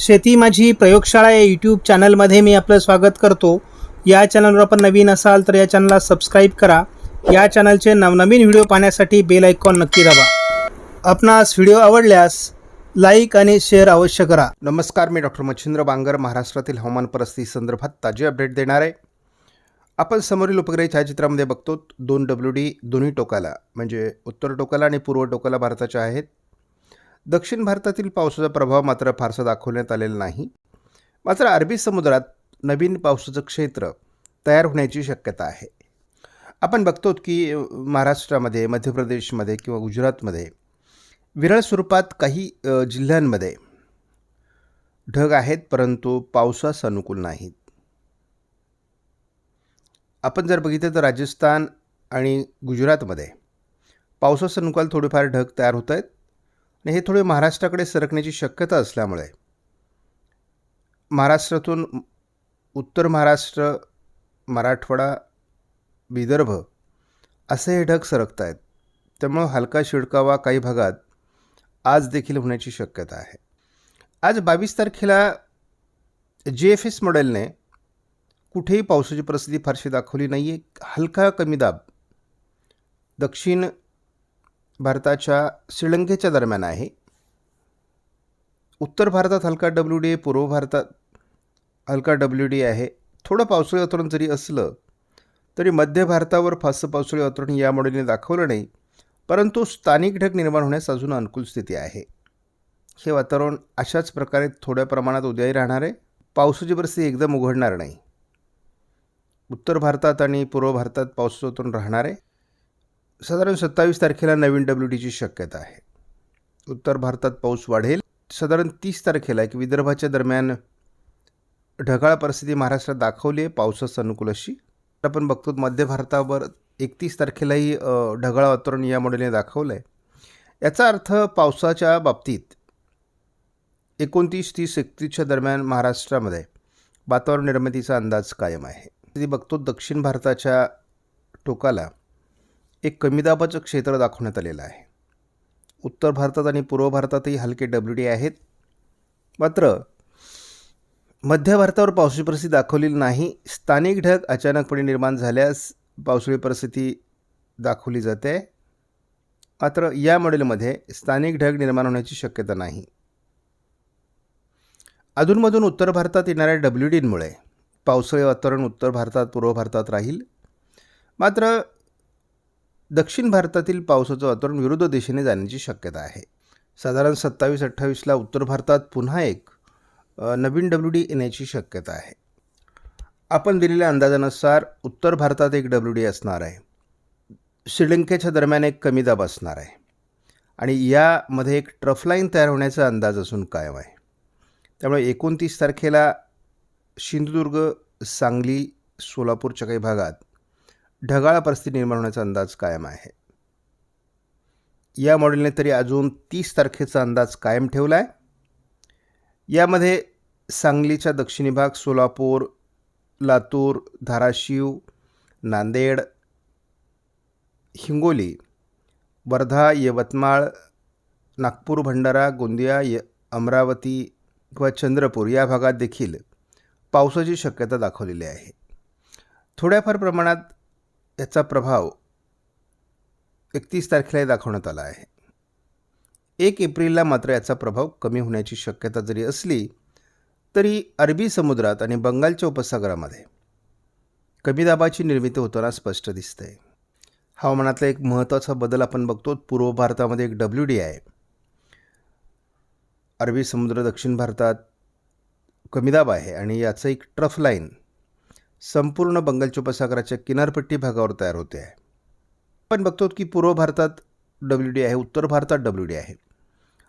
शेती माझी प्रयोगशाळा या यूट्यूब चॅनलमध्ये मी आपलं स्वागत करतो. या चॅनलवर आपण नवीन असाल तर या चॅनलला सबस्क्राईब करा. या चॅनलचे नवनवीन व्हिडिओ पाहण्यासाठी बेल आयकॉन नक्की दाबा. आपणास व्हिडिओ आवडल्यास लाईक आणि शेअर अवश्य करा. नमस्कार मी डॉक्टर मच्छिंद्र बांगर महाराष्ट्रातील हवामान परिस्थिती संदर्भात ताजे अपडेट देणार आहे. आपण समोरील उपग्रह छायाचित्रामध्ये बघतो दोन डब्ल्यू डी दोन्ही टोकाला म्हणजे उत्तर टोकाला आणि पूर्व टोकाला भारताच्या आहेत. दक्षिण भारतातील पावसाचा प्रभाव मात्र फारसा दाखवण्यात आलेला नाही. मात्र अरबी समुद्रात नवीन पावसाचं क्षेत्र तयार होण्याची शक्यता आहे. आपण बघतो की महाराष्ट्रामध्ये मध्य प्रदेशमध्ये किंवा गुजरातमध्ये विरळ स्वरूपात काही जिल्ह्यांमध्ये ढग आहेत परंतु पावसास अनुकूल नाहीत. आपण जर बघितलं तर राजस्थान आणि गुजरातमध्ये पावसास अनुकूल थोडेफार ढग तयार होत आहेत. आणि हे थोडे महाराष्ट्राकडे सरकण्याची शक्यता असल्यामुळे. महाराष्ट्रातून उत्तर महाराष्ट्र मराठवाडा विदर्भ असे हे ढग सरकत आहेत त्यामुळं हलका शिडकावा काही भागात आज देखील होण्याची शक्यता आहे. आज बावीस तारखेला जे एफ एस मॉडेलने कुठेही पावसाची परिस्थिती फारशी दाखवली नाही आहे हलका कमी दाब. दक्षिण भारताच्या श्रीलंकेच्या दरम्यान आहे. उत्तर भारतात हलका डब्ल्यू डी ए पूर्व भारतात हलका डब्ल्यू डी आहे. थोडं पावसाळी वातावरण जरी असलं तरी मध्य भारतावर फारसं पावसाळी वातावरण या मॉडेलने दाखवलं नाही परंतु स्थानिक ढग निर्माण होण्यास अजून अनुकूल स्थिती आहे. हे वातावरण अशाच प्रकारे थोड्या प्रमाणात उद्याही राहणार आहे. पावसाची परिस्थिती एकदम उघडणार नाही. उत्तर भारतात आणि पूर्व भारतात पावसाचं वातावरण राहणार आहे. साधारण सत्तावीस तारखेला नवीन डब्ल्यू डीची शक्यता आहे. उत्तर भारतात पाऊस वाढेल. साधारण तीस तारखेला एक विदर्भाच्या दरम्यान ढगाळ परिस्थिती महाराष्ट्रात दाखवली आहे. पावसास अनुकूल अशी. आपण बघतो मध्य भारतावर एकतीस तारखेलाही ढगाळ वातावरण या मॉडेलने दाखवलं आहे याचा अर्थ पावसाच्या बाबतीत एकोणतीस तीस एकतीसच्या दरम्यान महाराष्ट्रामध्ये वातावरण निर्मितीचा अंदाज कायम आहे. ती बघतो दक्षिण भारताच्या टोकाला एक कमी दाबाचं क्षेत्र दाखवण्यात आलेलं आहे. उत्तर भारतात आणि पूर्व भारतातही हलके डब्ल्यू डी आहेत. मात्र मध्य भारतावर पावसाळी परिस्थिती दाखवलेली नाही. स्थानिक ढग अचानकपणे निर्माण झाल्यास पावसाळी परिस्थिती दाखवली जाते. मात्र या मॉडेलमध्ये स्थानिक ढग निर्माण होण्याची शक्यता नाही. अधूनमधून उत्तर भारतात येणाऱ्या डब्ल्यू डींमुळे पावसाळी वातावरण उत्तर भारतात पूर्व भारतात राहील. मात्र दक्षिण भारतातील पावसाचं वातावरण विरुद्ध दिशेने जाण्याची शक्यता आहे. साधारण सत्तावीस अठ्ठावीसला उत्तर भारतात पुन्हा एक नवीन डब्ल्यू डी येण्याची शक्यता आहे. आपण दिलेल्या अंदाजानुसार उत्तर भारतात एक डब्ल्यू डी असणार आहे. श्रीलंकेच्या दरम्यान एक कमी दाब असणार आहे. आणि यामध्ये एक ट्रफलाईन तयार होण्याचा अंदाज असून कायम आहे. त्यामुळे एकोणतीस तारखेला सिंधुदुर्ग सांगली सोलापूरच्या काही भागात ढगाळ परिस्थिती निर्माण होण्याचा अंदाज कायम आहे. या मॉडेलने तरी अजून तीस तारखेचा अंदाज कायम ठेवला आहे यामध्ये सांगलीचा दक्षिणी भाग सोलापूर लातूर धाराशिव नांदेड हिंगोली वर्धा यवतमाळ नागपूर भंडारा गोंदिया य अमरावती किंवा चंद्रपूर या भागात देखील पावसाची शक्यता दाखवलेली आहे. थोड्याफार प्रमाणात याचा प्रभाव एकतीस तारखेलाही दाखवण्यात आला आहे. एक एप्रिलला मात्र याचा प्रभाव कमी होण्याची शक्यता जरी असली तरी अरबी समुद्रात आणि बंगालच्या उपसागरामध्ये कमी दाबाची निर्मिती होताना स्पष्ट दिसते हवामानातला एक महत्त्वाचा बदल आपण बघतो पूर्व भारतामध्ये एक डब्ल्यू डी आहे. अरबी समुद्र दक्षिण भारतात कमी दाब आहे आणि याचं एक ट्रफ लाईन संपूर्ण बंगालच्या उपसागराच्या किनारपट्टी भागावर तयार होते आहे. आपण बघतो की पूर्व भारतात डब्ल्यू डी आहे उत्तर भारतात डब्ल्यू डी आहे.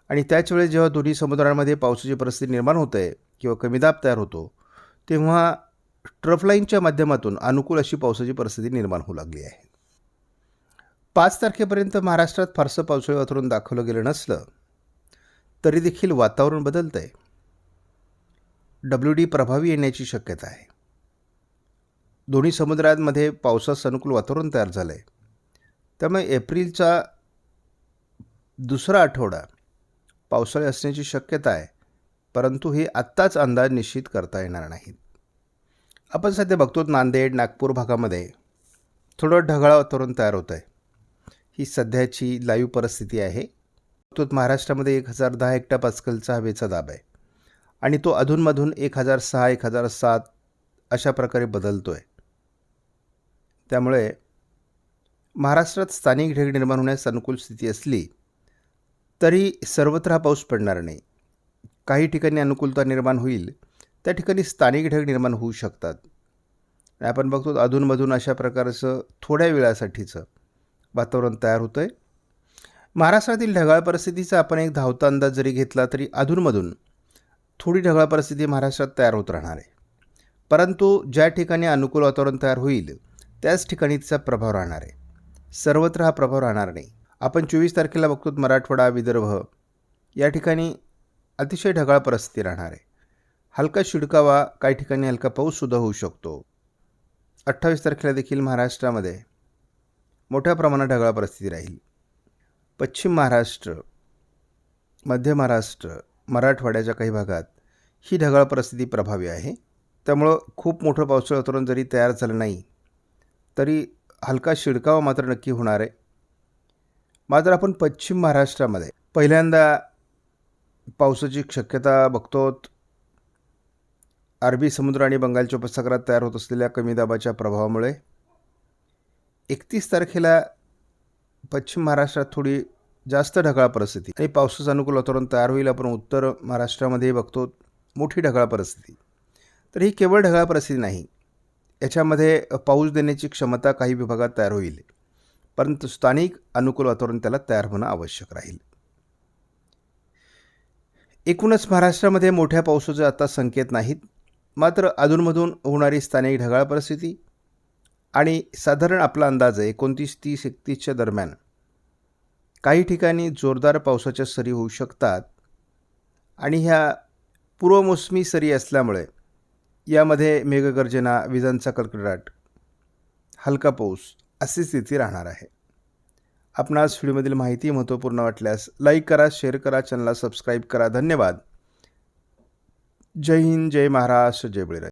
आणि त्याच वेळेस जेव्हा दोन्ही समुद्रांमध्ये पावसाची परिस्थिती निर्माण होते किंवा कमी दाब तयार होतो तेव्हा ट्रफलाईनच्या माध्यमातून अनुकूल अशी पावसाची परिस्थिती निर्माण होऊ लागली आहे. पाच तारखेपर्यंत महाराष्ट्रात फारसं पावसाळी वातावरण दाखवलं गेलं नसलं तरी देखील वातावरण बदलतं आहे डब्ल्यू डी प्रभावी येण्याची शक्यता आहे. दोन्ही समुद्रांमध्ये पावसास अनुकूल वातावरण तयार झालं आहे त्यामुळे एप्रिलचा दुसरा आठवडा पावसाळी असण्याची शक्यता आहे परंतु हे आत्ताच अंदाज निश्चित करता येणार नाहीत. आपण सध्या बघतो नांदेड नागपूर भागामध्ये थोडं ढगाळ वातावरण तयार होतं आहे ही सध्याची लाईव्ह परिस्थिती आहे. तो महाराष्ट्रामध्ये एक हजार दहा हेक्टा पास्कलचा हवेचा दाब आहे आणि तो अधूनमधून एक हजार सहा एक हजार सात अशा प्रकारे बदलतो आहे त्यामुळे महाराष्ट्रात स्थानिक ढग निर्माण होण्यास अनुकूल स्थिती असली तरी सर्वत्र हा पाऊस पडणार नाही. काही ठिकाणी अनुकूलता निर्माण होईल त्या ठिकाणी स्थानिक ढग निर्माण होऊ शकतात. आपण बघतो अधूनमधून अशा प्रकारचं थोड्या वेळासाठीचं वातावरण तयार होतं आहे महाराष्ट्रातील ढगाळ परिस्थितीचा आपण एक धावता अंदाज जरी घेतला तरी अधूनमधून थोडी ढगाळ परिस्थिती महाराष्ट्रात तयार होत राहणार आहे. परंतु ज्या ठिकाणी अनुकूल वातावरण तयार होईल त्याच ठिकाणी तिचा प्रभाव राहणार आहे. सर्वत्र हा प्रभाव राहणार नाही. आपण चोवीस तारखेला बघतो मराठवाडा विदर्भ. या ठिकाणी अतिशय ढगाळ परिस्थिती राहणार आहे. हलका शिडकावा काही ठिकाणी हलका पाऊससुद्धा होऊ शकतो. अठ्ठावीस तारखेला देखील महाराष्ट्रामध्ये मोठ्या प्रमाणात ढगाळ परिस्थिती राहील. पश्चिम महाराष्ट्र मध्य महाराष्ट्र मराठवाड्याच्या काही भागात ही ढगाळ परिस्थिती प्रभावी आहे. त्यामुळं खूप मोठं पावसाळं वातावरण जरी तयार झालं नाही तरी हलका शिडकावा मात्र नक्की होणार आहे. मात्र आपण पश्चिम महाराष्ट्रामध्ये पहिल्यांदा पावसाची शक्यता बघतो अरबी समुद्र आणि बंगालच्या उपसागरात तयार होत असलेल्या कमी दाबाच्या प्रभावामुळे एकतीस तारखेला पश्चिम महाराष्ट्रात थोडी जास्त ढगाळ परिस्थिती आणि पावसाचं अनुकूल वातावरण तयार होईल आपण उत्तर महाराष्ट्रामध्ये बघतो मोठी ढगाळ परिस्थिती. तर ही केवळ ढगाळ परिस्थिती नाही याच्यामध्ये पाऊस देण्याची क्षमता काही विभागात तयार होईल. परंतु स्थानिक अनुकूल वातावरण त्याला तयार होणं आवश्यक राहील. एकूणच महाराष्ट्रामध्ये मोठ्या पावसाचे आता संकेत नाहीत. मात्र अधूनमधून होणारी स्थानिक ढगाळ परिस्थिती आणि साधारण आपला अंदाज आहे एकोणतीस तीस एकतीसच्या दरम्यान काही ठिकाणी जोरदार पावसाच्या सरी होऊ शकतात आणि ह्या पूर्वमोसमी सरी असल्यामुळे यामध्ये मेघगर्जना विजांचा कडकडाट हलका पाऊस अशी स्थिती राहणार आहे. आपणास व्हिडिओमधील माहिती महत्त्वपूर्ण वाटल्यास लाईक करा शेअर करा चॅनलला सबस्क्राईब करा. धन्यवाद. जय हिंद जय महाराष्ट्र जय बळीराज.